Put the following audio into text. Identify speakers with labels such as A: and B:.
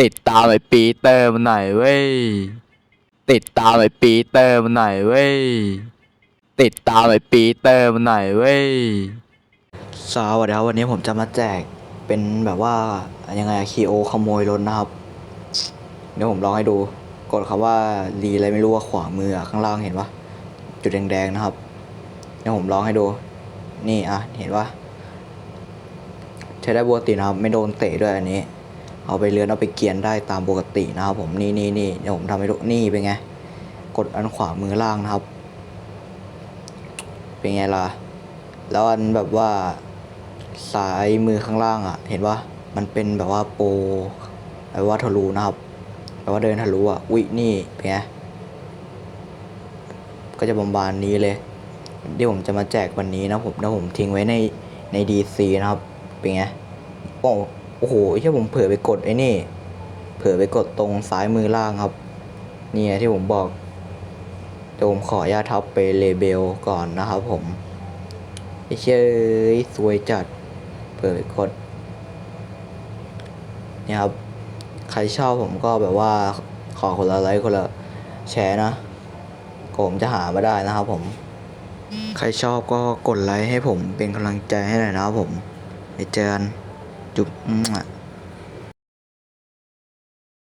A: ติดตามไอ้ปีเตอร์มันหน่อยเว้ย ติดตามไอ้ปีเตอร์มันหน่อยเว้ย ติดตามไอ้ปีเตอร์มันหน่อยเว้ย
B: สวัสดีครับวันนี้ผมจะมาแจกเป็นแบบว่ายังไงคีโอขโมยรถนะครับ เดี๋ยวผมลองให้ดู กดคำว่ารีอะไรไม่รู้ว่าขวามือข้างล่างเห็นปะจุดแดงๆนะครับ เดี๋ยวผมลองให้ดู นี่อะเห็นปะใช้ได้ปกตินะครับ ไม่โดนเตะด้วยอันนี้ เอาไปเลือนเอาไปเกียนได้ตามปกตินะครับผมนี่นี่นี่เดี๋ยวผมทำให้ดูนี่เป็นไง กดอันขวามือล่างนะครับ เป็นไงล่ะ แล้วอันแบบว่าซ้ายมือข้างล่างอะ เห็นปะมันเป็นแบบว่าโปรแบบว่าทะลุนะครับแบบว่าเดินทะลุอะอุ๊ยนี่เป็นไงก็จะบำบานนี้เลยที่ผมจะมาแจกวันนี้นะผมแล้วผมทิ้งไว้ในในดีซีนะครับเป็นไงโอ้ โอ้โหที่ผมเผลอไปกดไอ้นี่ เผลอไปกดตรงซ้ายมือล่างครับ นี่ไงที่ผมบอกเดี๋ยวผมขออนุญาตทับไปเลเบลก่อนนะครับผมไอ้เชยสวยจัดเปิดกดเนี่ยครับ ใครชอบผมก็แบบว่าขอคนละไลค์คนละแชร์นะก็ผมจะหามาได้นะครับผม ใครชอบก็กดไลค์ให้ผมเป็นกำลังใจให้หน่อยนะครับผมไปเจอกัน จุ๊บมั่ะ